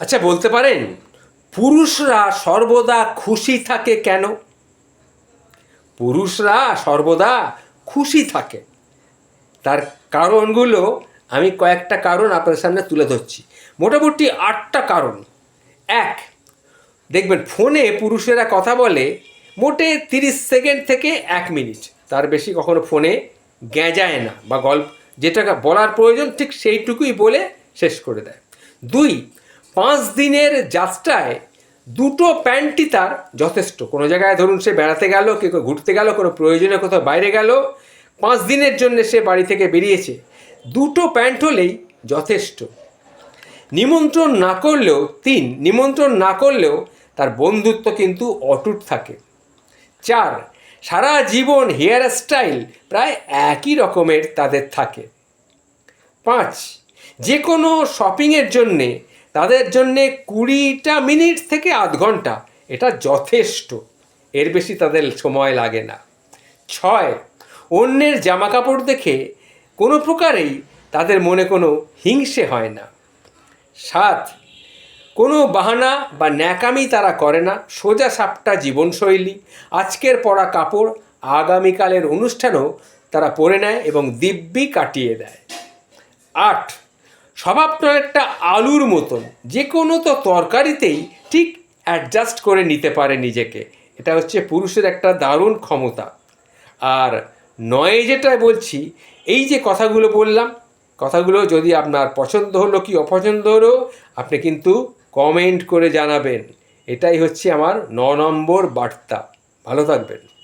আচ্ছা বলতে পারেন, পুরুষরা সর্বদা খুশি থাকে কেন? পুরুষরা সর্বদা খুশি থাকে। তার কারণগুলো আমি কয়েকটা কারণ আপনাদের সামনে তুলে ধরছি। মোটামুটি আটটা কারণ। এক, দেখবেন, ফোনে পুরুষেরা কথা বলে মোটে তিরিশ সেকেন্ড থেকে এক মিনিট। তার বেশি কখনো ফোনে গেঁজায় না বা গল্প যেটা বলার প্রয়োজন ঠিক সেইটুকুই বলে শেষ করে দেয়। দুই পাঁচ দিনের যাত্রায় দুটো প্যান্টই তার যথেষ্ট। কোনো জায়গায় ধরুন সে বেড়াতে গেল কেউ ঘুরতে গেল, কোনো প্রয়োজনে কোথাও বাইরে গেল, পাঁচ দিনের জন্য সে বাড়ি থেকে বেরিয়েছে। দুটো প্যান্ট হলেই যথেষ্ট। নিমন্ত্রণ না করলেও, তিন, নিমন্ত্রণ না করলেও তার বন্ধুত্ব কিন্তু অটুট থাকে। চার, সারা জীবন হেয়ার স্টাইল প্রায় একই রকমের তাদের থাকে। পাঁচ, যে কোনো শপিংয়ের জন্যে তাদের জন্যে কুড়িটা মিনিট থেকে আধ ঘণ্টা, এটা যথেষ্ট। এর বেশি তাদের সময় লাগে না। ছয়, অন্যের জামা কাপড় দেখে কোনো প্রকারেই তাদের মনে কোনো হিংসে হয় না। সাত, কোনো বাহানা বা ন্যাকামি তারা করে না। সোজা সাপটা জীবনশৈলী, আজকের পরা কাপড়, আগামীকালের অনুষ্ঠানও তারা পরে নেয় এবং দিব্যি কাটিয়ে দেয়। আট স্বভাবটা একটা আলুর মতন। যে কোনো তো তরকারিতেই ঠিক অ্যাডজাস্ট করে নিতে পারে নিজেকে। এটা হচ্ছে পুরুষের একটা দারুণ ক্ষমতা। আর নয় যেটা বলছি, এই যে কথাগুলো বললাম, কথাগুলো যদি আপনার পছন্দ হলো কি অপছন্দ হলো, আপনি কিন্তু কমেন্ট করে জানাবেন। এটাই হচ্ছে আমার ন নম্বর বার্তা। ভালো থাকবেন।